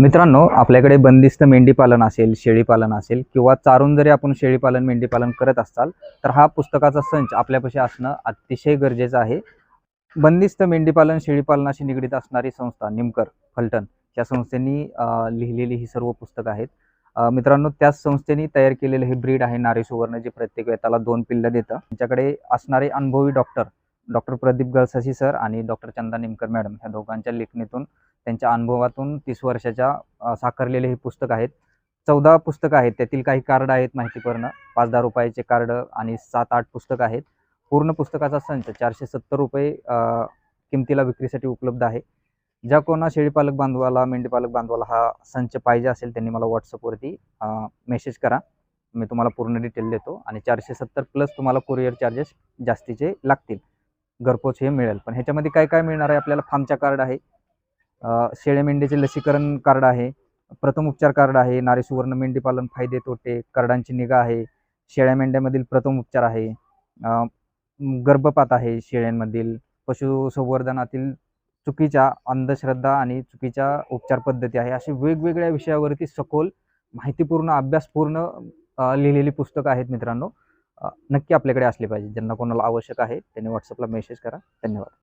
मित्रांनो आपल्याकडे बंदिस्त मेंढीपालन असेल शेळीपालन असेल किंवा चारून जरी आपण शेळीपालन मेंढीपालन करत असाल तर हा पुस्तकाचा संच आपल्यापाशी असणं अतिशय गरजेचं आहे. बंदिस्त मेंढीपालन शेळीपालनाशी निगडीत असणारी संस्था निमकर फलटण या संस्थेनी लिहिलेली ही सर्व पुस्तकं आहेत. मित्रांनो त्याच संस्थेने तयार केलेलं हे ब्रीड आहे नारी सुवर्ण जे प्रत्येक वेताला दोन पिल्लं देतं. त्यांच्याकडे असणारे अनुभवी doctor doctor Pradeep Galsashi sir आणि डॉक्टर चंदा निमकर मॅडम ह्या दोघांच्या लेखणीतून त्यांच्या अनुभवातून तीस वर्षाच्या साकारलेले हे पुस्तक आहेत. चौदा पुस्तकं आहेत त्यातील काही कार्ड आहेत माहितीपर्ण. पाच दहा रुपयाचे कार्ड आणि सात आठ पुस्तकं आहेत. पूर्ण पुस्तकाचा संच चारशे सत्तर रुपये किमतीला विक्रीसाठी उपलब्ध आहे. ज्या कोणा शेळीपालक बांधवाला मेंढीपालक बांधवाला हा संच पाहिजे असेल त्यांनी मला व्हॉट्सअपवरती मेसेज करा. मी तुम्हाला पूर्ण डिटेल देतो आणि चारशे सत्तर प्लस तुम्हाला कुरिअर चार्जेस जास्तीचे लागतील. घरपोच हे मिळेल. पण ह्याच्यामध्ये काय काय मिळणार आहे? आपल्याला फार्मच्या कार्ड आहे. शेळे शेळ्या मेंढीचे लसीकरण कार्ड आहे. प्रथम उपचार कार्ड आहे. नारी सुवर्ण मेंढी पालन फायदे तोटे कार्डांची निगा आहे. शेळ्या मेंढ्यामधील प्रथम उपचार आहे. गर्भपात आहे शेळ्यांमधील. पशुसंवर्धनातील चुकीच्या अंधश्रद्धा आणि चुकीच्या उपचार पद्धती आहे. असे वेगवेगळ्या विषयावरती सखोल माहितीपूर्ण अभ्यासपूर्ण लिहिलेली पुस्तकं आहेत मित्रांनो. नक्की आपल्याकडे असले पाहिजे. ज्यांना कोणाला आवश्यक आहे त्यांनी व्हॉट्सअपला मेसेज करा. धन्यवाद.